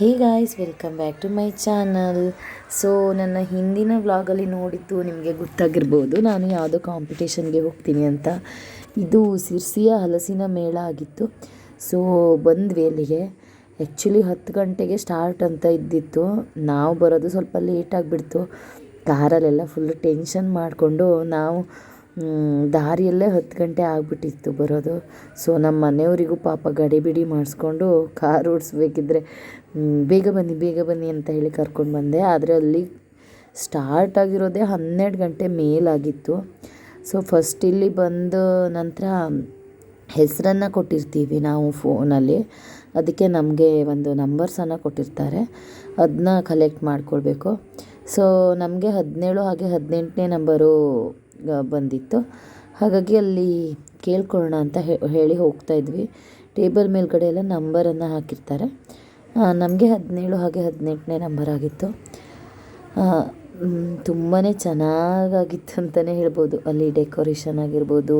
Hey guys, welcome back to my channel. So, ನನ್ನ ಹಿಂದಿನ ವ್ಲಾಗಲ್ಲಿ ನೋಡಿದ್ದು ನಿಮಗೆ ಗೊತ್ತಾಗಿರ್ಬೋದು, ನಾನು ಯಾವುದೋ ಕಾಂಪಿಟೇಷನ್ಗೆ ಹೋಗ್ತೀನಿ ಅಂತ. ಇದು ಸಿರ್ಸಿಯ ಹಲಸಿನ ಮೇಳ ಆಗಿತ್ತು. ಸೊ, ಬಂದ್ವಿ ಅಲ್ಲಿಗೆ. ಆ್ಯಕ್ಚುಲಿ ಹತ್ತು ಗಂಟೆಗೆ ಸ್ಟಾರ್ಟ್ ಅಂತ ಇದ್ದಿತ್ತು. ನಾವು ಬರೋದು ಸ್ವಲ್ಪ ಲೇಟ್ ಆಗಿಬಿಡ್ತು. ಕಾರಲ್ಲೆಲ್ಲ ಫುಲ್ ಟೆನ್ಷನ್ ಮಾಡಿಕೊಂಡು ನಾವು ದಾರಿಯಲ್ಲೇ ಹತ್ತು ಗಂಟೆ ಆಗಿಬಿಟ್ಟಿತ್ತು ಬರೋದು. ಸೊ ನಮ್ಮ ಮನೆಯವರಿಗೂ ಪಾಪ ಗಡಿಬಿಡಿ ಮಾಡಿಸ್ಕೊಂಡು ಕಾರ್ ಓಡಿಸ್ಬೇಕಿದ್ರೆ ಬೇಗ ಬನ್ನಿ ಬೇಗ ಬನ್ನಿ ಅಂತ ಹೇಳಿ ಕರ್ಕೊಂಡು ಬಂದೆ. ಆದರೆ ಅಲ್ಲಿ ಸ್ಟಾರ್ಟ್ ಆಗಿರೋದೇ ಹನ್ನೆರಡು ಗಂಟೆ ಮೇಲಾಗಿತ್ತು. ಸೊ ಫಸ್ಟ್ ಇಲ್ಲಿ ಬಂದ ನಂತರ ಹೆಸರನ್ನು ಕೊಟ್ಟಿರ್ತೀವಿ ನಾವು ಫೋನಲ್ಲಿ. ಅದಕ್ಕೆ ನಮಗೆ ಒಂದು ನಂಬರ್ಸನ್ನು ಕೊಟ್ಟಿರ್ತಾರೆ. ಅದನ್ನ ಕಲೆಕ್ಟ್ ಮಾಡ್ಕೊಳ್ಬೇಕು. ಸೊ ನಮಗೆ ಹದಿನೇಳು ಹಾಗೆ ಹದಿನೆಂಟನೇ ನಂಬರು ಬಂದಿತ್ತು. ಹಾಗಾಗಿ ಅಲ್ಲಿ ಕೇಳ್ಕೊಳ್ಳೋಣ ಅಂತ ಹೇಳಿ ಹೋಗ್ತಾ ಇದ್ವಿ. ಟೇಬಲ್ ಮೇಲ್ಗಡೆ ಎಲ್ಲ ನಂಬರನ್ನು ಹಾಕಿರ್ತಾರೆ. ನಮಗೆ ಹದಿನೇಳು ಹಾಗೆ ಹದಿನೆಂಟನೇ ನಂಬರ್ ಆಗಿತ್ತು. ತುಂಬಾ ಚೆನ್ನಾಗಾಗಿತ್ತು ಅಂತಲೇ ಹೇಳ್ಬೋದು. ಅಲ್ಲಿ ಡೆಕೋರೇಷನ್ ಆಗಿರ್ಬೋದು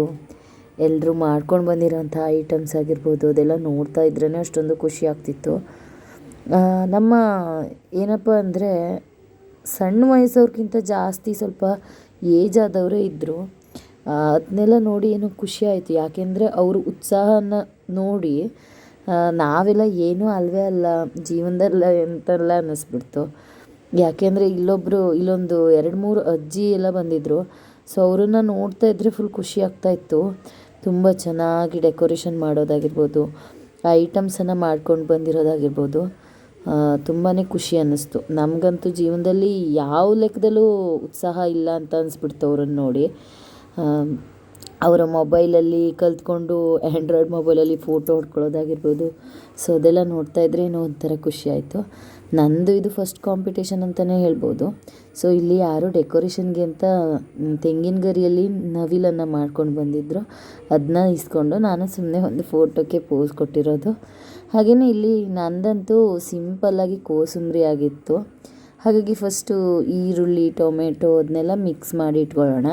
ಎಲ್ಲರೂ ಮಾಡ್ಕೊಂಡು ಬಂದಿರೋಂಥ ಐಟಮ್ಸ್ ಆಗಿರ್ಬೋದು, ಅದೆಲ್ಲ ನೋಡ್ತಾ ಇದ್ರೇ ಅಷ್ಟೊಂದು ಖುಷಿ ಆಗ್ತಿತ್ತು. ನಮ್ಮ ಏನಪ್ಪ ಅಂದರೆ ಸಣ್ಣ ವಯಸ್ಸವ್ರಿಗಿಂತ ಜಾಸ್ತಿ ಸ್ವಲ್ಪ ಏಜ್ ಆದವರೇ ಇದ್ದರು ಅದನ್ನೆಲ್ಲ ನೋಡಿ ಏನೋ ಖುಷಿ ಆಯಿತು. ಯಾಕೆಂದರೆ ಅವ್ರ ಉತ್ಸಾಹನ ನೋಡಿ ನಾವೆಲ್ಲ ಏನೂ ಅಲ್ವೇ ಅಲ್ಲ, ಜೀವನದಲ್ಲ ಎಂತೆಲ್ಲ ಅನ್ನಿಸ್ಬಿಡ್ತು ಯಾಕೆಂದರೆ ಇಲ್ಲೊಬ್ಬರು ಇಲ್ಲೊಂದು ಎರಡು ಮೂರು ಅಜ್ಜಿ ಎಲ್ಲ ಬಂದಿದ್ದರು ಸೊ ಅವರನ್ನು ನೋಡ್ತಾ ಇದ್ದರೆ ಫುಲ್ ಖುಷಿ ಆಗ್ತಾ ಇತ್ತು. ತುಂಬ ಚೆನ್ನಾಗಿ ಡೆಕೋರೇಷನ್ ಮಾಡೋದಾಗಿರ್ಬೋದು ಐಟಮ್ಸನ್ನು ಮಾಡ್ಕೊಂಡು ಬಂದಿರೋದಾಗಿರ್ಬೋದು. ತುಂಬಾ ಖುಷಿ ಅನ್ನಿಸ್ತು. ನಮಗಂತೂ ಜೀವನದಲ್ಲಿ ಯಾವ ಲೆಕ್ಕದಲ್ಲೂ ಉತ್ಸಾಹ ಇಲ್ಲ ಅಂತ ಅನಿಸ್ಬಿಡ್ತು ಅವ್ರನ್ನ ನೋಡಿ. ಅವರ ಮೊಬೈಲಲ್ಲಿ ಕಲ್ತ್ಕೊಂಡು ಆ್ಯಂಡ್ರಾಯ್ಡ್ ಮೊಬೈಲಲ್ಲಿ ಫೋಟೋ ಹೊಡ್ಕೊಳ್ಳೋದಾಗಿರ್ಬೋದು. ಸೊ ಅದೆಲ್ಲ ನೋಡ್ತಾ ಇದ್ರೆ ಏನೋ ಒಂಥರ ಖುಷಿ ಆಯಿತು. ನಂದು ಇದು ಫಸ್ಟ್ ಕಾಂಪಿಟೇಷನ್ ಅಂತಲೇ ಹೇಳ್ಬೋದು. ಸೊ ಇಲ್ಲಿ ಯಾರು ಡೆಕೋರೇಷನ್ಗೆ ಅಂತ ತೆಂಗಿನ ಗರಿಯಲ್ಲಿ ನವಿಲನ್ನು ಮಾಡ್ಕೊಂಡು ಬಂದಿದ್ದರು ಅದನ್ನ ಇಸ್ಕೊಂಡು ನಾನು ಸುಮ್ಮನೆ ಒಂದು ಫೋಟೋಕ್ಕೆ ಪೋಸ್ ಕೊಟ್ಟಿರೋದು. ಹಾಗೆಯೇ ಇಲ್ಲಿ ನಂದಂತೂ ಸಿಂಪಲ್ಲಾಗಿ ಕೋಸಂಬರಿ ಆಗಿತ್ತು. ಹಾಗಾಗಿ ಫಸ್ಟು ಈರುಳ್ಳಿ, ಟೊಮೆಟೊ ಅದನ್ನೆಲ್ಲ ಮಿಕ್ಸ್ ಮಾಡಿ ಇಟ್ಕೊಳ್ಳೋಣ.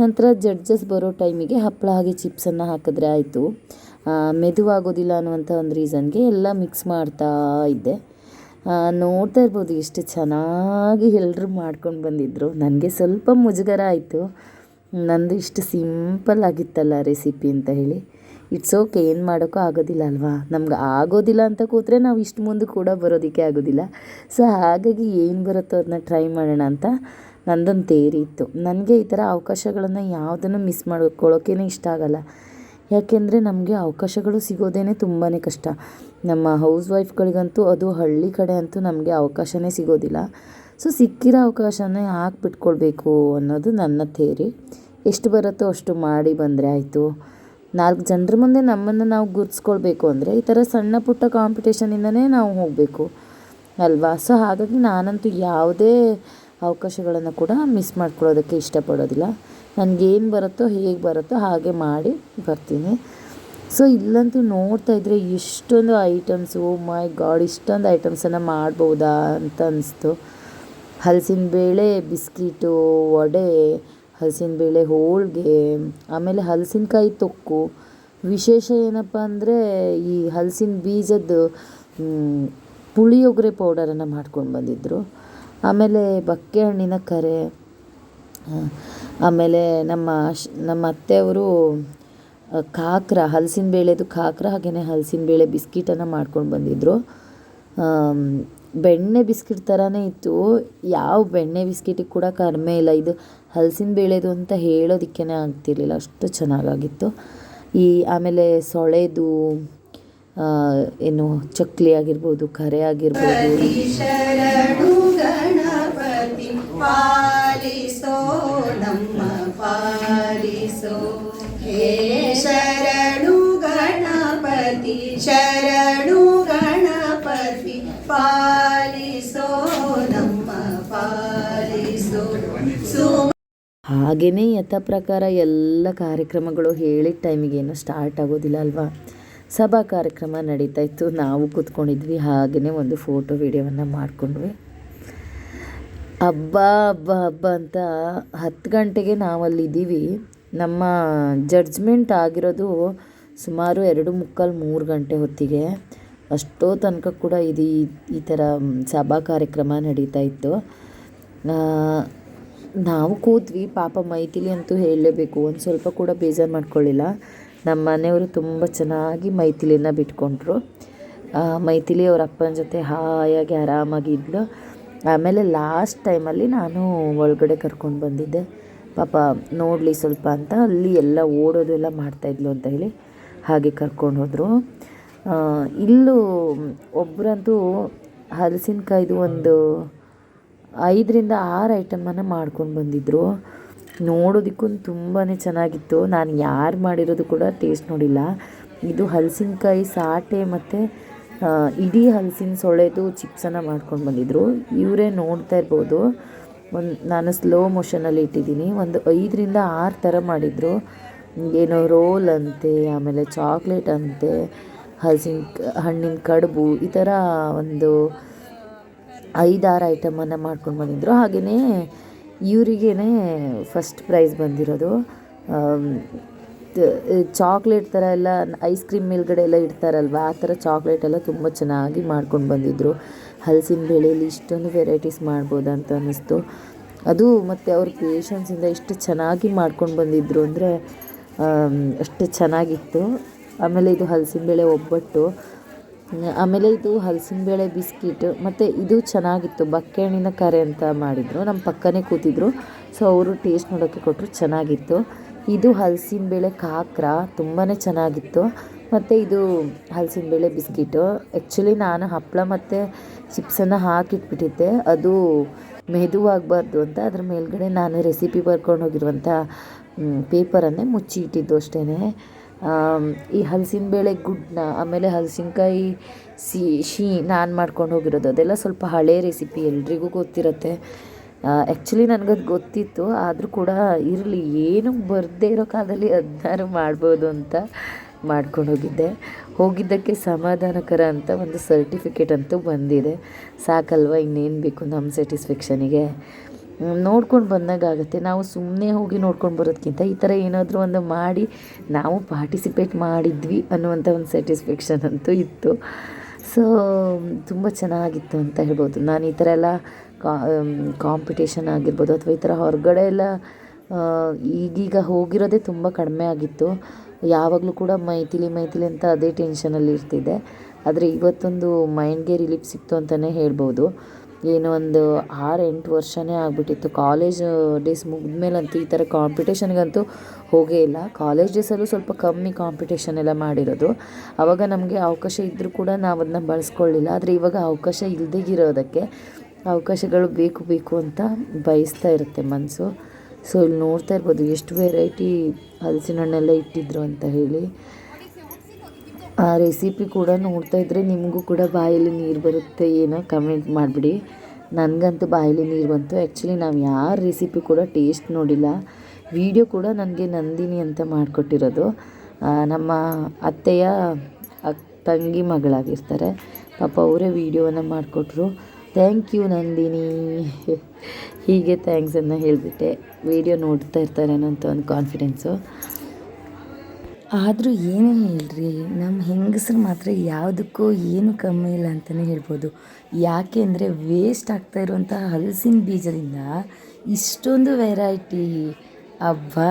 ನಂತರ ಜಡ್ಜಸ್ ಬರೋ ಟೈಮಿಗೆ ಹಪ್ಪಳ ಹಾಗೆ ಚಿಪ್ಸನ್ನು ಹಾಕಿದ್ರೆ ಆಯಿತು. ಮೆದುವಾಗೋದಿಲ್ಲ ಅನ್ನುವಂಥ ಒಂದು ರೀಸನ್ಗೆ ಎಲ್ಲ ಮಿಕ್ಸ್ ಮಾಡ್ತಾ ಇದ್ದೆ. ನೋಡ್ತಾ ಇರ್ಬೋದು ಎಷ್ಟು ಚೆನ್ನಾಗಿ ಎಲ್ಲರೂ ಮಾಡ್ಕೊಂಡು ಬಂದಿದ್ದರು ನನಗೆ ಸ್ವಲ್ಪ ಮುಜುಗರ ಆಯಿತು. ನಂದು ಇಷ್ಟು ಸಿಂಪಲ್ ಆಗಿತ್ತಲ್ಲ ರೆಸಿಪಿ ಅಂತ ಹೇಳಿ. ಇಟ್ಸ್ ಓಕೆ ಏನು ಮಾಡೋಕ್ಕೂ ಆಗೋದಿಲ್ಲ ಅಲ್ವಾ? ನಮ್ಗೆ ಆಗೋದಿಲ್ಲ ಅಂತ ಕೂತ್ರೆ ನಾವು ಇಷ್ಟು ಮುಂದೆ ಕೂಡ ಬರೋದಕ್ಕೆ ಆಗೋದಿಲ್ಲ. ಸೊ ಹಾಗಾಗಿ ಏನು ಬರುತ್ತೋ ಅದನ್ನ ಟ್ರೈ ಮಾಡೋಣ ಅಂತ ನಂದೊಂದು ತೇರಿ ಇತ್ತು. ನನಗೆ ಈ ಥರ ಅವಕಾಶಗಳನ್ನು ಯಾವುದನ್ನು ಮಿಸ್ ಮಾಡ್ಕೊಳ್ಳೋಕ್ಕೇ ಇಷ್ಟ ಆಗಲ್ಲ. ಯಾಕೆಂದರೆ ನಮಗೆ ಅವಕಾಶಗಳು ಸಿಗೋದೇ ತುಂಬಾ ಕಷ್ಟ. ನಮ್ಮ ಹೌಸ್ ವೈಫ್ಗಳಿಗಂತೂ ಅದು ಹಳ್ಳಿ ಕಡೆ ಅಂತೂ ನಮಗೆ ಅವಕಾಶವೇ ಸಿಗೋದಿಲ್ಲ. ಸೊ ಸಿಕ್ಕಿರೋ ಅವಕಾಶನೇ ಹಾಕ್ಬಿಟ್ಕೊಳ್ಬೇಕು ಅನ್ನೋದು ನನ್ನ ಥೇರಿ ಎಷ್ಟು ಬರುತ್ತೋ ಅಷ್ಟು ಮಾಡಿ ಬಂದರೆ ಆಯಿತು. ನಾಲ್ಕು ಜನರ ಮುಂದೆ ನಮ್ಮನ್ನು ನಾವು ಗುರ್ತಿಸ್ಕೊಳ್ಬೇಕು ಅಂದರೆ ಈ ಥರ ಸಣ್ಣ ಪುಟ್ಟ ಕಾಂಪಿಟೇಷನಿಂದನೇ ನಾವು ಹೋಗಬೇಕು ಅಲ್ವಾ? ಸೊ ಹಾಗಾಗಿ ನಾನಂತೂ ಯಾವುದೇ ಅವಕಾಶಗಳನ್ನು ಕೂಡ ಮಿಸ್ ಮಾಡ್ಕೊಳ್ಳೋದಕ್ಕೆ ಇಷ್ಟಪಡೋದಿಲ್ಲ. ನನಗೇನು ಬರುತ್ತೋ ಹೇಗೆ ಬರುತ್ತೋ ಹಾಗೆ ಮಾಡಿ ಬರ್ತೀನಿ. ಸೊ ಇಲ್ಲಂತೂ ನೋಡ್ತಾ ಇದ್ದರೆ ಇಷ್ಟೊಂದು ಐಟಮ್ಸು ಮೈ ಗಾಡ್ ಇಷ್ಟೊಂದು ಐಟಮ್ಸನ್ನು ಮಾಡ್ಬೋದಾ ಅಂತ ಅನ್ನಿಸ್ತು ಹಲಸಿನ ಬೇಳೆ, ಬಿಸ್ಕಿಟು, ವಡೆ ಹಲಸಿನ ಬೇಳೆ ಹೋಳಿಗೆ, ಆಮೇಲೆ ಹಲಸಿನಕಾಯಿ ತೊಕ್ಕು. ವಿಶೇಷ ಏನಪ್ಪ ಅಂದರೆ ಈ ಹಲಸಿನ ಬೀಜದ್ದು ಪುಳಿಯೊಗರೆ ಪೌಡರನ್ನು ಮಾಡ್ಕೊಂಡು ಬಂದಿದ್ದರು ಆಮೇಲೆ ಬಕ್ಕೆ ಹಣ್ಣಿನ ಕರೆ ಆಮೇಲೆ ನಮ್ಮ ನಮ್ಮ ಅತ್ತೆಯವರು ಕಾಕ್ರ ಹಲಸಿನ ಬೇಳೆದು ಕಾಕ್ರ ಹಾಗೆಯೇ ಹಲಸಿನ ಬೇಳೆ ಬಿಸ್ಕಿಟನ್ನು ಮಾಡ್ಕೊಂಡು ಬಂದಿದ್ದರು ಬೆಣ್ಣೆ ಬಿಸ್ಕಿಟ್ ಥರನೇ ಇತ್ತು. ಯಾವ ಬೆಣ್ಣೆ ಬಿಸ್ಕಿಟಿಗೆ ಕೂಡ ಕಡಿಮೆ ಇಲ್ಲ. ಇದು ಹಲಸಿನ ಬೇಳೆದು ಅಂತ ಹೇಳೋದಕ್ಕೇ ಆಗ್ತಿರಲಿಲ್ಲ. ಅಷ್ಟು ಚೆನ್ನಾಗಾಗಿತ್ತು. ಈ ಆಮೇಲೆ ಸೊಳೆದು ಏನು ಚಕ್ಲಿ ಆಗಿರ್ಬೋದು, ಕರೆ ಆಗಿರ್ಬೋದು. ಹಾಗೆಯೇ ಯಥ ಪ್ರಕಾರ ಎಲ್ಲ ಕಾರ್ಯಕ್ರಮಗಳು ಹೇಳಿದ ಟೈಮಿಗೆ ಏನೋ ಸ್ಟಾರ್ಟ್ ಆಗೋದಿಲ್ಲ ಅಲ್ವಾ? ಸಭಾ ಕಾರ್ಯಕ್ರಮ ನಡೀತಾ ಇತ್ತು. ನಾವು ಕೂತ್ಕೊಂಡಿದ್ವಿ. ಹಾಗೆಯೇ ಒಂದು ಫೋಟೋ ವಿಡಿಯೋವನ್ನು ಮಾಡಿಕೊಂಡ್ವಿ. ಹಬ್ಬ ಹಬ್ಬ ಹಬ್ಬ ಅಂತ ಹತ್ತು ಗಂಟೆಗೆ ನಾವಲ್ಲಿದ್ದೀವಿ ನಮ್ಮ ಜಡ್ಜ್ಮೆಂಟ್ ಆಗಿರೋದು ಸುಮಾರು ಎರಡು ಮುಕ್ಕಾಲು ಮೂರು ಗಂಟೆ ಹೊತ್ತಿಗೆ. ಅಷ್ಟೋ ತನಕ ಕೂಡ ಇದು ಈ- ಥರ ಸಭಾ ಕಾರ್ಯಕ್ರಮ ನಡೀತಾ ಇತ್ತು. ನಾವು ಕೂತ್ವಿ ಪಾಪ ಮೈಥಿಲಿ ಅಂತೂ ಹೇಳಲೇಬೇಕು. ಒಂದು ಸ್ವಲ್ಪ ಕೂಡ ಬೇಜಾರು ಮಾಡ್ಕೊಳ್ಳಿಲ್ಲ. ನಮ್ಮ ಮನೆಯವರು ತುಂಬ ಚೆನ್ನಾಗಿ ಮೈಥಿಲಿನ ಬಿಟ್ಕೊಂಡ್ರು. ಮೈಥಿಲಿ ಅವ್ರ ಅಪ್ಪನ ಜೊತೆ ಹಾಯಾಗಿ ಆರಾಮಾಗಿದ್ಲು. ಆಮೇಲೆ ಲಾಸ್ಟ್ ಟೈಮಲ್ಲಿ ನಾನು ಒಳಗಡೆ ಕರ್ಕೊಂಡು ಬಂದಿದ್ದೆ. ಪಾಪ ನೋಡಲಿ ಸ್ವಲ್ಪ ಅಂತ, ಅಲ್ಲಿ ಎಲ್ಲ ಓಡೋದು ಎಲ್ಲ ಮಾಡ್ತಾಯಿದ್ಲು ಅಂತ ಹೇಳಿ ಹಾಗೆ ಕರ್ಕೊಂಡು ಹೋದರು. ಇಲ್ಲೂ ಒಬ್ಬರಂತೂ ಹಲಸಿನಕಾಯ್ದು ಒಂದು ಐದರಿಂದ ಆರು ಐಟಮನ್ನು ಮಾಡ್ಕೊಂಡು ಬಂದಿದ್ದರು ನೋಡೋದಕ್ಕೂ ತುಂಬಾ ಚೆನ್ನಾಗಿತ್ತು. ನಾನು ಯಾರು ಮಾಡಿರೋದು ಕೂಡ ಟೇಸ್ಟ್ ನೋಡಿಲ್ಲ. ಇದು ಹಲಸಿನಕಾಯಿ ಸಾಟೆ ಮತ್ತು ಇಡೀ ಹಲಸಿನ ಸೊಳೆದು ಚಿಪ್ಸನ್ನು ಮಾಡ್ಕೊಂಡು ಬಂದಿದ್ದರು ಇವರೇ ನೋಡ್ತಾ ಇರ್ಬೋದು. ಒಂದು, ನಾನು ಸ್ಲೋ ಮೋಷನಲ್ಲಿ ಇಟ್ಟಿದ್ದೀನಿ. ಒಂದು ಐದರಿಂದ ಆರು ಥರ ಮಾಡಿದರು. ಏನೋ ರೋಲ್ ಅಂತೆ, ಆಮೇಲೆ ಚಾಕ್ಲೇಟ್ ಅಂತೆ, ಹಲಸಿನ, ಹಣ್ಣಿನ ಕಡುಬು, ಈ ಥರ ಒಂದು ಐದಾರು ಐಟಮನ್ನು ಮಾಡ್ಕೊಂಡು ಬಂದಿದ್ದರು ಹಾಗೆಯೇ ಇವರಿಗೇ ಫಸ್ಟ್ ಪ್ರೈಸ್ ಬಂದಿರೋದು. ಚಾಕ್ಲೇಟ್ ಥರ ಎಲ್ಲ ಐಸ್ ಕ್ರೀಮ್ ಮೇಲ್ಗಡೆ ಎಲ್ಲ ಇಡ್ತಾರಲ್ವ, ಆ ಥರ ಚಾಕ್ಲೇಟ್ ಎಲ್ಲ ತುಂಬ ಚೆನ್ನಾಗಿ ಮಾಡ್ಕೊಂಡು ಬಂದಿದ್ದರು ಹಲಸಿನ ಬೇಳೆಯಲ್ಲಿ ಇಷ್ಟೊಂದು ವೆರೈಟೀಸ್ ಮಾಡ್ಬೋದಂತ ಅನ್ನಿಸ್ತು. ಅದು ಮತ್ತು ಅವ್ರ ಪೇಷನ್ಸಿಂದ ಎಷ್ಟು ಚೆನ್ನಾಗಿ ಮಾಡ್ಕೊಂಡು ಬಂದಿದ್ದರು ಅಂದರೆ ಅಷ್ಟು ಚೆನ್ನಾಗಿತ್ತು. ಆಮೇಲೆ ಇದು ಹಲಸಿನ ಬೇಳೆ ಒಬ್ಬಟ್ಟು. ಆಮೇಲೆ ಇದು ಹಲಸಿನ ಬೇಳೆ ಬಿಸ್ಕಿಟ್, ಮತ್ತು ಇದು ಚೆನ್ನಾಗಿತ್ತು. ಬಕ್ಕೆಹಣ್ಣಿನ ಕರೆ ಅಂತ ಮಾಡಿದರು. ನಮ್ಮ ಪಕ್ಕನೇ ಕೂತಿದ್ರು. ಸೊ ಅವರು ಟೇಸ್ಟ್ ನೋಡೋಕ್ಕೆ ಕೊಟ್ಟರು ಚೆನ್ನಾಗಿತ್ತು. ಇದು ಹಲಸಿನ ಬೇಳೆ ಕಾಕ್ರ ತುಂಬಾ ಚೆನ್ನಾಗಿತ್ತು. ಮತ್ತು ಇದು ಹಲಸಿನ ಬೇಳೆ ಬಿಸ್ಕಿಟು. ಆ್ಯಕ್ಚುಲಿ ನಾನು ಹಪ್ಪಳ ಮತ್ತು ಚಿಪ್ಸನ್ನು ಹಾಕಿಟ್ಬಿಟ್ಟಿದ್ದೆ. ಅದು ಮೆದುವಾಗಬಾರ್ದು ಅಂತ ಅದ್ರ ಮೇಲ್ಗಡೆ ನಾನು ರೆಸಿಪಿ ಬರ್ಕೊಂಡು ಹೋಗಿರುವಂಥ ಪೇಪರನ್ನೇ ಮುಚ್ಚಿ ಇಟ್ಟಿದ್ದು ಅಷ್ಟೇ ಈ ಹಲಸಿನ ಬೇಳೆ ಗುಡ್ಡನ್ನ ಆಮೇಲೆ ಹಲಸಿನಕಾಯಿ ಸಿ, ಶೀ ನಾನು ಮಾಡ್ಕೊಂಡು ಹೋಗಿರೋದು, ಅದೆಲ್ಲ ಸ್ವಲ್ಪ ಹಳೆ ರೆಸಿಪಿ ಎಲ್ರಿಗೂ ಗೊತ್ತಿರುತ್ತೆ. ಆ್ಯಕ್ಚುಲಿ ನನಗದು ಗೊತ್ತಿತ್ತು, ಆದರೂ ಕೂಡ ಇರಲಿ, ಏನು ಬರದೇ ಇರೋ ಕಾಲದಲ್ಲಿ ಅದನ್ನಾರು ಮಾಡ್ಬೋದು ಅಂತ ಮಾಡ್ಕೊಂಡು ಹೋಗಿದ್ದೆ. ಹೋಗಿದ್ದಕ್ಕೆ ಸಮಾಧಾನಕರ ಅಂತ ಒಂದು ಸರ್ಟಿಫಿಕೇಟ್ ಅಂತೂ ಬಂದಿದೆ. ಸಾಕಲ್ವ, ಇನ್ನೇನು ಬೇಕು ನಮ್ಮ ಸ್ಯಾಟಿಸ್ಫ್ಯಾಕ್ಷನಿಗೆ ನೋಡ್ಕೊಂಡು ಬಂದಾಗ ಆಗುತ್ತೆ. ನಾವು ಸುಮ್ಮನೆ ಹೋಗಿ ನೋಡ್ಕೊಂಡು ಬರೋದಕ್ಕಿಂತ ಈ ಥರ ಏನಾದರೂ ಒಂದು ಮಾಡಿ ನಾವು ಪಾರ್ಟಿಸಿಪೇಟ್ ಮಾಡಿದ್ವಿ ಅನ್ನುವಂಥ ಒಂದು ಸ್ಯಾಟಿಸ್ಫ್ಯಾಕ್ಷನ್ ಅಂತೂ ಇತ್ತು. ಸೊ ತುಂಬ ಚೆನ್ನಾಗಿತ್ತು ಅಂತ ಹೇಳ್ಬೋದು. ನಾನು ಈ ಥರ ಎಲ್ಲ ಕಾಂಪಿಟೇಷನ್ ಆಗಿರ್ಬೋದು ಅಥವಾ ಈ ಥರ ಹೊರಗಡೆ ಎಲ್ಲ ಈಗೀಗ ಹೋಗಿರೋದೇ ತುಂಬ ಕಡಿಮೆ ಆಗಿತ್ತು. ಯಾವಾಗಲೂ ಕೂಡ ಮೈಥಿಲಿ ಮೈಥಿಲಿ ಅಂತ ಅದೇ ಟೆನ್ಷನಲ್ಲಿ ಇರ್ತಿದ್ದೆ ಆದರೆ ಇವತ್ತೊಂದು ಮೈಂಡ್ಗೆ ರಿಲೀಫ್ ಸಿಕ್ತು ಅಂತಲೇ ಹೇಳ್ಬೋದು. ಏನೋ ಒಂದು ಆರು ಎಂಟು ವರ್ಷನೇ ಆಗಿಬಿಟ್ಟಿತ್ತು. ಕಾಲೇಜ್ ಡೇಸ್ ಮುಗಿದ್ಮೇಲಂತೂ ಈ ಥರ ಕಾಂಪಿಟೇಷನ್ಗಂತೂ ಹೋಗೇ ಇಲ್ಲ. ಕಾಲೇಜ್ ಡೇಸಲ್ಲೂ ಸ್ವಲ್ಪ ಕಮ್ಮಿ ಕಾಂಪಿಟೇಷನ್ ಎಲ್ಲ ಮಾಡಿರೋದು. ಆವಾಗ ನಮಗೆ ಅವಕಾಶ ಇದ್ದರೂ ಕೂಡ ನಾವು ಅದನ್ನ ಬಳಸ್ಕೊಳ್ಳಿಲ್ಲ. ಆದರೆ ಇವಾಗ ಅವಕಾಶ ಇಲ್ಲದೇ ಇರೋದಕ್ಕೆ ಅವಕಾಶಗಳು ಬೇಕು ಬೇಕು ಅಂತ ಬಯಸ್ತಾ ಇರುತ್ತೆ ಮನಸ್ಸು ಸೊ ಇಲ್ಲಿ ನೋಡ್ತಾ ಇರ್ಬೋದು, ಎಷ್ಟು ವೆರೈಟಿ ಹಲಸಿನ ಹಣ್ಣೆಲ್ಲ ಇಟ್ಟಿದ್ರು ಅಂತ ಹೇಳಿ. ಆ ರೆಸಿಪಿ ಕೂಡ ನೋಡ್ತಾ ಇದ್ದರೆ ನಿಮಗೂ ಕೂಡ ಬಾಯಲ್ಲಿ ನೀರು ಬರುತ್ತೆ ಏನೋ ಕಮೆಂಟ್ ಮಾಡಿಬಿಡಿ. ನನಗಂತೂ ಬಾಯಲ್ಲಿ ನೀರು ಬಂತು. ಆ್ಯಕ್ಚುಲಿ ನಾವು ಯಾರ ರೆಸಿಪಿ ಕೂಡ ಟೇಸ್ಟ್ ನೋಡಿಲ್ಲ. ವಿಡಿಯೋ ಕೂಡ ನನಗೆ ನಂದಿನಿ ಅಂತ ಮಾಡಿಕೊಟ್ಟಿರೋದು. ನಮ್ಮ ಅತ್ತೆಯ ತಂಗಿ ಮಗಳಾಗಿರ್ತಾರೆ. ಪಾಪ ಅವರೇ ವೀಡಿಯೋವನ್ನು ಮಾಡಿಕೊಟ್ರು. Thank you Nandini. ಹೀಗೆ ಥ್ಯಾಂಕ್ಸನ್ನು ಹೇಳಿಬಿಟ್ಟೆ. ವೀಡಿಯೋ ನೋಡ್ತಾ ಇರ್ತಾರೆ ಅಂತ ಒಂದು ಕಾನ್ಫಿಡೆನ್ಸು ಆದರೂ ಏನೇ ಹೇಳ್ರಿ ನಮ್ಮ ಹೆಂಗಸರು ಮಾತ್ರ ಯಾವುದಕ್ಕೂ ಏನು ಕಮ್ಮಿ ಇಲ್ಲ ಅಂತಲೇ ಹೇಳ್ಬೋದು. ಯಾಕೆ ಅಂದರೆ ವೇಸ್ಟ್ ಆಗ್ತಾ ಇರುವಂಥ ಹಲಸಿನ ಬೀಜದಿಂದ ಇಷ್ಟೊಂದು ವೆರೈಟಿ ಅಬ್ಬಾ!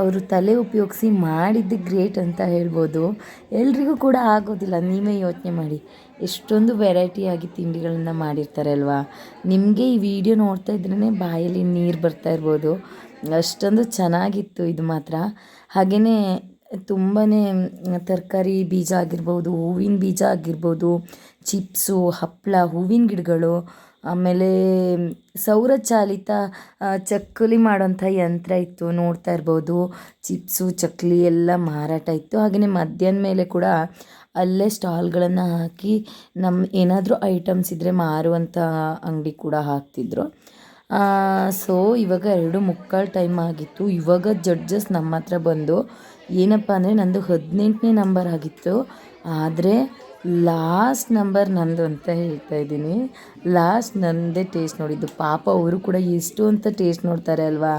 ಅವರು ತಲೆ ಉಪಯೋಗಿಸಿ ಮಾಡಿದ್ದು ಗ್ರೇಟ್ ಅಂತ ಹೇಳ್ಬೋದು. ಎಲ್ರಿಗೂ ಕೂಡ ಆಗೋದಿಲ್ಲ, ನೀವೇ ಯೋಚನೆ ಮಾಡಿ. ಎಷ್ಟೊಂದು ವೆರೈಟಿಯಾಗಿ ತಿಂಡಿಗಳನ್ನು ಮಾಡಿರ್ತಾರೆ ಅಲ್ವಾ? ನಿಮಗೆ ಈ ವಿಡಿಯೋ ನೋಡ್ತಾ ಇದ್ರೇ ಬಾಯಲ್ಲಿ ನೀರು ಬರ್ತಾ ಇರ್ಬೋದು. ಅಷ್ಟೊಂದು ಚೆನ್ನಾಗಿತ್ತು ಇದು ಮಾತ್ರ. ಹಾಗೆಯೇ ತುಂಬಾ ತರಕಾರಿ ಬೀಜ ಆಗಿರ್ಬೋದು, ಹೂವಿನ ಬೀಜ ಆಗಿರ್ಬೋದು, ಚಿಪ್ಸು ಹಪ್ಪಳ ಹೂವಿನ ಗಿಡಗಳು, ಆಮೇಲೆ ಸೌರಚಾಲಿತ ಚಕ್ಕಲಿ ಮಾಡೋಂಥ ಯಂತ್ರ ಇತ್ತು, ನೋಡ್ತಾ ಇರ್ಬೋದು. ಚಿಪ್ಸು, ಚಕ್ಕಲಿ ಎಲ್ಲ ಮಾರಾಟ ಇತ್ತು. ಹಾಗೆಯೇ ಮಧ್ಯಾಹ್ನ ಮೇಲೆ ಕೂಡ ಅಲ್ಲೇ ಸ್ಟಾಲ್ಗಳನ್ನು ಹಾಕಿ ನಮ್ಮ ಏನಾದರೂ ಐಟಮ್ಸ್ ಇದ್ದರೆ ಮಾರುವಂಥ ಅಂಗಡಿ ಕೂಡ ಹಾಕ್ತಿದ್ರು. ಸೊ, ಇವಾಗ ಎರಡು ಮುಕ್ಕಾಲು ಟೈಮ್ ಆಗಿತ್ತು. ಇವಾಗ ಜಡ್ಜಸ್ ನಮ್ಮ ಹತ್ರ ಬಂದು ಏನಪ್ಪ ಅಂದರೆ ನಂದು ಹದಿನೆಂಟನೇ ನಂಬರ್ ಆಗಿತ್ತು. ಆದರೆ ಲಾಸ್ಟ್ ನಂಬರ್ ನಂದು ಅಂತ ಹೇಳ್ತಾ ಇದ್ದೀನಿ. ಲಾಸ್ಟ್ ನನ್ನದೇ ಟೇಸ್ಟ್ ನೋಡಿದ್ದು. ಪಾಪ ಅವರು ಕೂಡ ಎಷ್ಟು ಅಂತ ಟೇಸ್ಟ್ ನೋಡ್ತಾರೆ ಅಲ್ವಾ?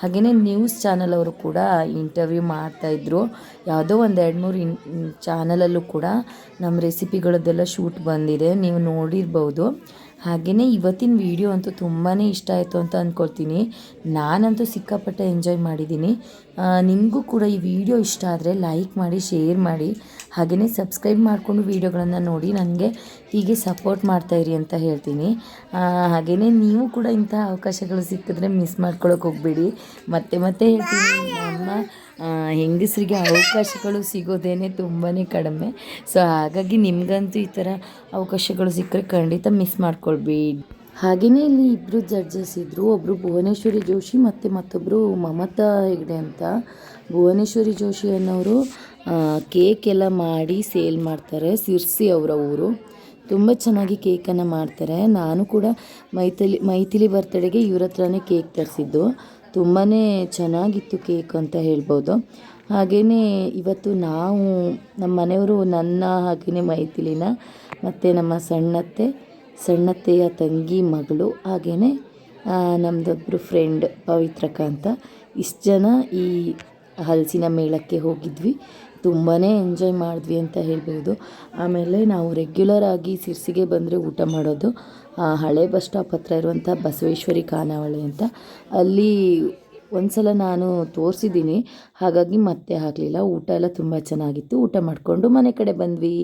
ಹಾಗೆಯೇ ನ್ಯೂಸ್ ಚಾನಲ್ ಅವರು ಕೂಡ ಇಂಟರ್ವ್ಯೂ ಮಾಡ್ತಾಯಿದ್ರು ಯಾವುದೋ ಒಂದು ಎರಡು ಮೂರು ಇನ್ ಚಾನಲಲ್ಲೂ ಕೂಡ ನಮ್ಮ ರೆಸಿಪಿಗಳದ್ದೆಲ್ಲ ಶೂಟ್ ಬಂದಿದೆ. ನೀವು ನೋಡಿರ್ಬೋದು. ಹಾಗೆಯೇ ಇವತ್ತಿನ ವಿಡಿಯೋ ಅಂತೂ ತುಂಬಾ ಇಷ್ಟ ಆಯಿತು ಅಂತ ಅಂದ್ಕೊಳ್ತೀನಿ ನಾನಂತೂ ಸಿಕ್ಕಾಪಟ್ಟೆ ಎಂಜಾಯ್ ಮಾಡಿದ್ದೀನಿ. ನಿಮಗೂ ಕೂಡ ಈ ವಿಡಿಯೋ ಇಷ್ಟ ಆದರೆ ಲೈಕ್ ಮಾಡಿ ಶೇರ್ ಮಾಡಿ. ಹಾಗೆಯೇ ಸಬ್ಸ್ಕ್ರೈಬ್ ಮಾಡಿಕೊಂಡು ವೀಡಿಯೋಗಳನ್ನು ನೋಡಿ ನನಗೆ ಹೀಗೆ ಸಪೋರ್ಟ್ ಮಾಡ್ತಾಯಿರಿ ಅಂತ ಹೇಳ್ತೀನಿ. ಹಾಗೆಯೇ ನೀವು ಕೂಡ ಇಂಥ ಅವಕಾಶಗಳು ಸಿಕ್ಕಿದ್ರೆ ಮಿಸ್ ಮಾಡ್ಕೊಳಕ್ಕೆ ಹೋಗಬೇಡಿ. ಮತ್ತೆ ಮತ್ತೆ ಹೇಳ್ತೀನಿ, ನಮ್ಮ ಹೆಂಗಸರಿಗೆ ಅವಕಾಶಗಳು ಸಿಗೋದೇನೆ ತುಂಬಾ ಕಡಿಮೆ. ಸೊ ಹಾಗಾಗಿ ನಿಮಗಂತೂ ಈ ಥರ ಅವಕಾಶಗಳು ಸಿಕ್ಕರೆ ಖಂಡಿತ ಮಿಸ್ ಮಾಡ್ಕೊಳ್ಬೇಡಿ. ಹಾಗೆಯೇ ಇಲ್ಲಿ ಇಬ್ಬರು ಜಡ್ಜಸ್ ಇದ್ದರು ಒಬ್ಬರು ಭುವನೇಶ್ವರಿ ಜೋಶಿ ಮತ್ತು ಮತ್ತೊಬ್ಬರು ಮಮತಾ ಹೆಗ್ಡೆ ಅಂತ. ಭುವನೇಶ್ವರಿ ಜೋಶಿ ಅನ್ನೋರು ಕೇಕ್ ಎಲ್ಲ ಮಾಡಿ ಸೇಲ್ ಮಾಡ್ತಾರೆ ಸಿರ್ಸಿ ಅವರ ಊರು. ತುಂಬ ಚೆನ್ನಾಗಿ ಕೇಕನ್ನು ಮಾಡ್ತಾರೆ. ನಾನು ಕೂಡ ಮೈಥಿಲಿ ಮೈಥಿಲಿ ಬರ್ತಡೆಗೆ ಇವ್ರ ಹತ್ರನೇ ಕೇಕ್ ತರಿಸಿದ್ದು. ತುಂಬಾ ಚೆನ್ನಾಗಿತ್ತು ಕೇಕ್ ಅಂತ ಹೇಳ್ಬೋದು. ಹಾಗೆಯೇ ಇವತ್ತು ನಾವು ನಮ್ಮ ಮನೆಯವರು ನನ್ನ ಹಾಗೆಯೇ ಮೈಥಿಲಿನ, ಮತ್ತು ನಮ್ಮ ಸಣ್ಣತ್ತೆ, ಸಣ್ಣತ್ತೆಯ ತಂಗಿ, ಮಗಳು ಹಾಗೆಯೇ ನಮ್ಮದೊಬ್ಬರು ಫ್ರೆಂಡ್ ಪವಿತ್ರಕ ಅಂತ ಇಷ್ಟು ಜನ ಈ ಹಲಸಿನ ಮೇಳಕ್ಕೆ ಹೋಗಿದ್ವಿ. ತುಂಬಾ ಎಂಜಾಯ್ ಮಾಡಿದ್ವಿ ಅಂತ ಹೇಳ್ಬೋದು. ಆಮೇಲೆ ನಾವು ರೆಗ್ಯುಲರ್ ಆಗಿ ಸಿರ್ಸಿಗೆ ಬಂದರೆ ಊಟ ಮಾಡೋದು ಹಳೆ ಬಸ್ ಸ್ಟಾಪ್ ಹತ್ರ ಇರುವಂಥ ಬಸವೇಶ್ವರಿ ಖಾನಾವಳಿ ಅಂತ. ಅಲ್ಲಿ ಒಂದ್ಸಲ ನಾನು ತೋರಿಸಿದ್ದೀನಿ, ಹಾಗಾಗಿ ಮತ್ತೆ ಆಗಲಿಲ್ಲ ಊಟ ಎಲ್ಲ ತುಂಬ ಚೆನ್ನಾಗಿತ್ತು. ಊಟ ಮಾಡಿಕೊಂಡು ಮನೆ ಕಡೆ ಬಂದ್ವಿ.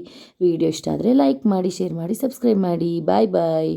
ವಿಡಿಯೋ ಇಷ್ಟ ಆದರೆ ಲೈಕ್ ಮಾಡಿ ಶೇರ್ ಮಾಡಿ ಸಬ್ಸ್ಕ್ರೈಬ್ ಮಾಡಿ. ಬಾಯ್ ಬಾಯ್